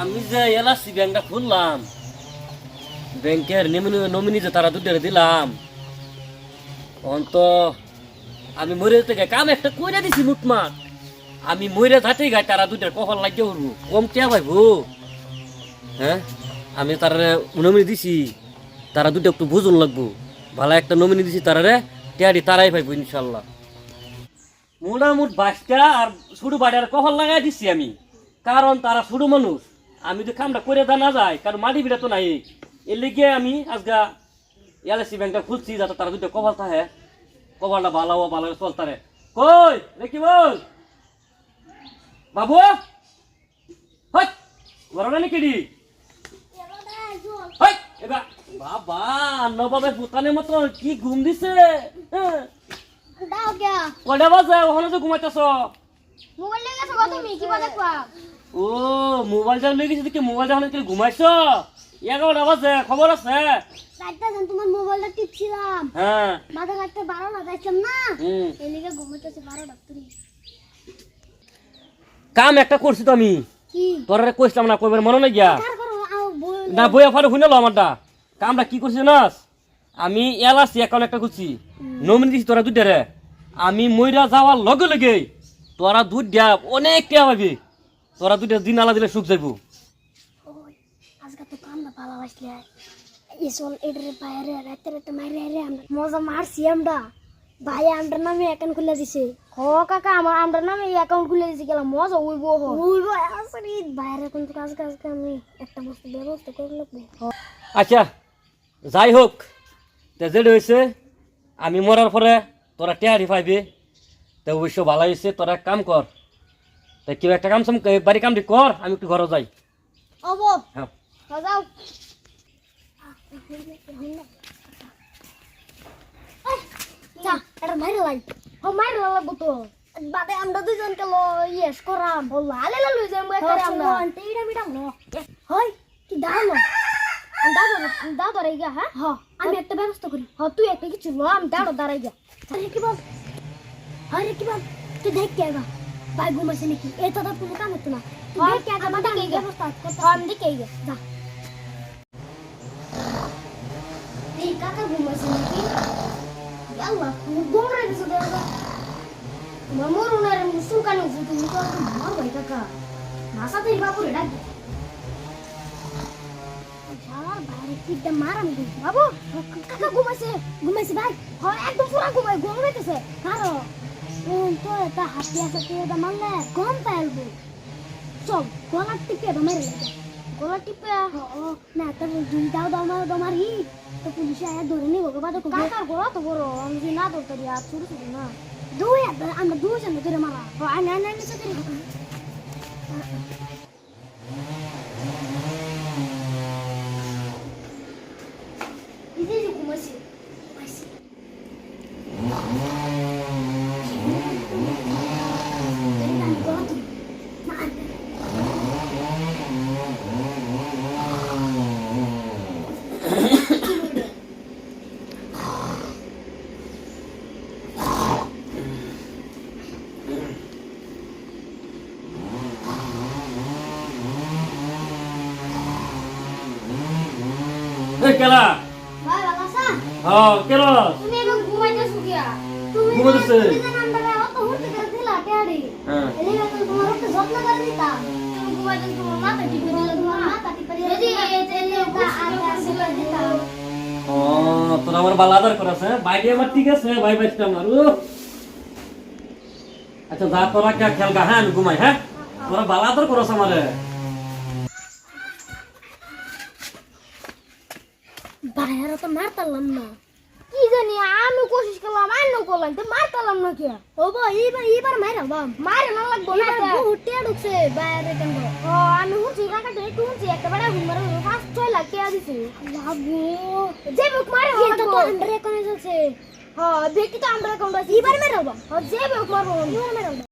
আমি যে এলআইসি ব্যাংকটা খুললাম, ব্যাংকের নমিনি যে তারা দুধের দিলাম তখন তো আমি মরে থেকে কাম একটা করে দিছি মুটমাট আমি মরে যাতে গাই তারা দুধের কপাল লাগিয়ে উঠবো। কম টিয়া ভাইবো হ্যাঁ? আমি তার নমিনি দিছি, তারা দুটো একটু বুঝুন লাগবো। ভালো একটা নমিনি দিছি তারারে টিয়ারি তারাই পাইবো ইনশাল্লাহ। মোটামুট বাসটা আর শুরু বাড়ি আর কপাল লাগাই দিছি আমি। কারণ তারা ছোট মানুষ। আমি তো কামটা করে দেওয়া না যায় কারণ মাটি বিড়া তো নাই। এর লিগে আমি আজগা এলআইসি ব্যাংকটা খুলছি যাতে তারা দুটো কপাল থাকে। কপালটা ভালো ভালো চলতারে। কই দেখি বল? বাবু? বড় না নাকি এবার বাবা নবাবের পুতানের মতো কি ঘুম দিছে? হ্যাঁ। দাও বাজে? ওখানে তো ঘুমাইতেছ। মোবাইল নিয়ে তুমি কি বলে কোয়া? ও মোবাইল যা লয়ে গেছি কি মোবাইল যখন কি ঘুমাইছ? এগারোটা বাজে খবর আছে? রাতটা তোমার মোবাইলটা টিপছিলাম। হ্যাঁ। মাথা না? ঘুমাইতেছে কাম একটা করছি তো আমি। কি? তোর কইছিলাম না কইবার মনে নাই গিয়া? না বইয়া ফারে শুনে লো আমারটা। কামটা কি করছি জানাস? আমি এলাসি অ্যাকাউন্ট একটা করছি নমিনি দিছি তোরা দুইটারে। আমি মইরা যাওয়ার লগে লগে তোরা দুধ দিয়া অনেক টিয়া পাবি। তোরা দুইটা দিন আলা দিলে সুখ যাইব। আজকে তো কাম না ভালো আসলে ইসল এডরে বাইরে রাতে রাতে মাইরে রে আমরা মজা মারছি আমরা। ভাই আমটার নামে অ্যাকাউন্ট খুলে দিছে। হ কাকা আমার আমটার নামে অ্যাকাউন্ট খুলে দিছে গেলাম মজা উইব উইব আসলে বাইরে কাজ কাজ আমি একটা বস্তু ব্যবস্থা করে লাগবে আচ্ছা যাই হোক তে যেটা হয়েছে আমি মরার পরে তোরা টেহারি পাইবি। তে অবশ্য ভালো হয়েছে তোরা কাম কর। তা কেউ একটা কাম সাম বাড়ি কামটি কর আমি একটু ঘরে যাই। অবো হ্যাঁ। যাও। যা এটা মাইরে লাই। ও মাইরে লাগবো তো। বাদে আমরা ইয়েস করাম। লালে করে আমরা। হই কি দাও দাও দাও দাঁড়াই গা হ্যাঁ? হ আমি একটা ব্যবস্থা করি। হ তুই একটা কিছু লো আমি দাঁড়ো দাঁড়াই গা আরে কি বল? আরে কি বল? তুই দেখ কে গা ভাই ঘুমাছে নাকি এ তো কোনো কাম হতো না তুই কে গা বাদে ব্যবস্থা করতে আমি দেখে গা যা এই কাকা ঘুমাছে নাকি আল্লাহ গোমরা দিছো দাদা মামুর উনারে মুসুকানি ফুটু মুকা মার ভাই কাকা মাসা তেরি বাবু রে ডাক যাওয়ার বাইরে কিটা মারাম দি বাবু কাকা ঘুমাইছে ঘুমাইছে ভাই হয় একদম পুরা ঘুমাই ঘুমাইতেছে কারও তো এটা হাতি আছে কে দা মারলে গম পাইলবো চল গলা টিপে দা মেরে লাগে গলা টিপে ও না তোর দুই দাও দাও মার দাও মারি তো পুলিশে আয়া ধরে নিব বাবা তো কাকার গলা তো বড় আমি যদি না ধরতে রি আর ছোট ছোট না দুই আমরা দুজন ধরে মারা আয় আয় সাথে ইজি ইজি ঘুমাইছি ঘুমাইছি এই কেলা? ভাই হ্যাঁ কেলা? তুমি এখন ঘুমাইতেছো কিয়া? তুমি ঘুমাইতেছে। নাম্বারে অত হুড়তে করে দিলা টেয়ারি। হ্যাঁ। এলে এখন তোমার একটু যত্ন করে দিতাম তুমি ঘুমাইতেছো তোমার মাথা টিপে দিলে। তোমার মাথা টিপে দিলে। যদি এলে ওটা আগে আসে করে দিতাম ও তোরা আমার বালা আদার করাছে বাইরে আমার ঠিক আছে ভাই বাইসটা আমার ও আচ্ছা যা তোরা কে খেল গা হ্যাঁ আমি ঘুমাই হ্যাঁ? তোরা বালা আদার করাছে আমারে। বাইরে তো মারতালাম না। কি জানি আমি কোশিশ করলাম নো করলাম তো মারতালাম না কি ও বা এইবার এইবার মাইরা বা মারে না লাগবো না বহুত টিয়া ঢুকছে বাইরে কেন ও আমি হুঁচি কাকা তো একটু হুঁচি একটা বড় হুমার ফার্স্ট ছয় লাখ টিয়া দিছে লাগবো। যে বুক মারে এটা তো আন্ডার অ্যাকাউন্ট আছে হ্যাঁ দেখি তো আন্ডার অ্যাকাউন্ট আছে। এবার মেরাবো। যে বুক মারবো এবার মেরাবো